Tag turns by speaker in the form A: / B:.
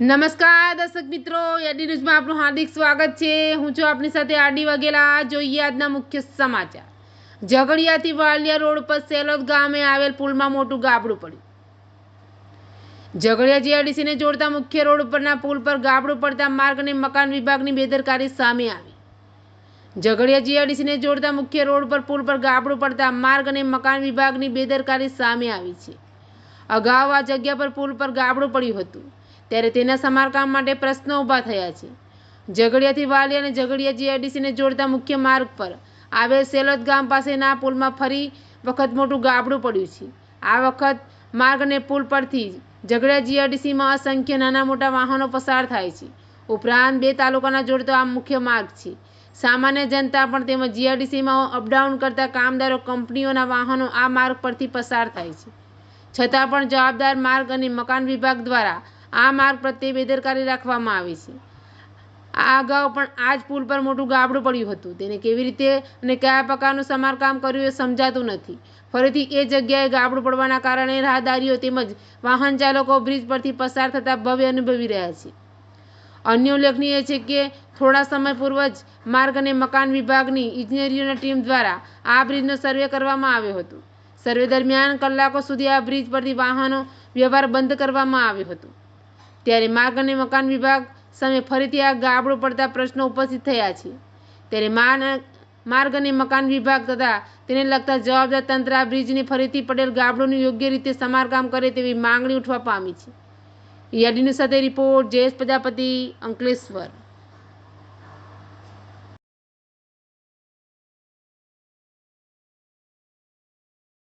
A: નમસ્કાર, દર્શક મિત્રો. એડી ન્યૂઝમાં આપનું હાર્દિક સ્વાગત છે. હું છું આપની સાથે આરડી વગેરા જોઈએ આજના મુખ્ય સમાચાર. ઝઘડિયાથી વાલિયા રોડ પર સેલોદ ગામે આવેલ પુલમાં મોટું ગાબડું પડ્યું. ઝઘડિયા જીઆરડીસીને જોડતા મુખ્ય રોડ ઉપરના પુલ પર ગાબડું પડતા માર્ગ અને મકાન વિભાગની બેદરકારી સામે આવી. ઝઘડિયા જીઆરડીસીને જોડતા મુખ્ય રોડ પર પુલ પર ગાબડું પડતા માર્ગ અને મકાન વિભાગની બેદરકારી સામે આવી છે. અગાઉ આ જગ્યા પર પુલ પર ગાબડું પડ્યું હતું. ત્યારે તેના સમારકામ માટે પ્રશ્નો ઊભા થયા છે. ઝઘડિયાથી વાલી અને ઝઘડિયા જીઆઈડીસીને જોડતા મુખ્ય માર્ગ પર આવેલ સેલોદ ગામ પાસેના પુલમાં ફરી વખત મોટું ગાબડું પડ્યું છે. આ વખત માર્ગ અને પુલ પરથી ઝઘડિયા જીઆરડીસીમાં અસંખ્ય નાના મોટા વાહનો પસાર થાય છે. ઉપરાંત બે તાલુકાના જોડતો આ મુખ્ય માર્ગ છે. સામાન્ય જનતા પણ તેમજ જીઆરડીસીમાં અપડાઉન કરતા કામદારો કંપનીઓના વાહનો આ માર્ગ પરથી પસાર થાય છે. છતાં પણ જવાબદાર માર્ગ અને મકાન વિભાગ દ્વારા આ માર્ગ પ્રત્યે બેદરકારી રાખવામાં આવી છે. આ અગાઉ પણ આ જ પુલ પર મોટું ગાબડું પડ્યું હતું. તેને કેવી રીતે અને કયા પ્રકારનું સમારકામ કર્યું એ સમજાતું નથી. ફરીથી એ જગ્યાએ ગાબડું પડવાના કારણે રાહદારીઓ તેમજ વાહન ચાલકો બ્રિજ પરથી પસાર થતા ભવ્ય અનુભવી રહ્યા છે. અન્ય ઉલ્લેખનીય છે કે, થોડા સમય પૂર્વ જ માર્ગ અને મકાન વિભાગની ઇજનેરીઓની ટીમ દ્વારા આ બ્રિજનો સર્વે કરવામાં આવ્યો હતો. સર્વે દરમિયાન કલાકો સુધી આ બ્રિજ પરથી વાહનો વ્યવહાર બંધ કરવામાં આવ્યો હતો. ત્યારે માર્ગ અને મકાન વિભાગ સામે ફરીથી આ ગાબડું પડતા પ્રશ્નો ઉપસ્થિત થયા છે. ત્યારે માર્ગ અને મકાન વિભાગ તથા તેને લગતા જવાબદાર તંત્ર આ બ્રિજને ફરીથી પડેલ ગાબડોનું યોગ્ય રીતે સમારકામ કરે તેવી માંગણી ઉઠવા પામી છે. યાદીની સાથે રિપોર્ટ, જયેશ પ્રજાપતિ, અંકલેશ્વર.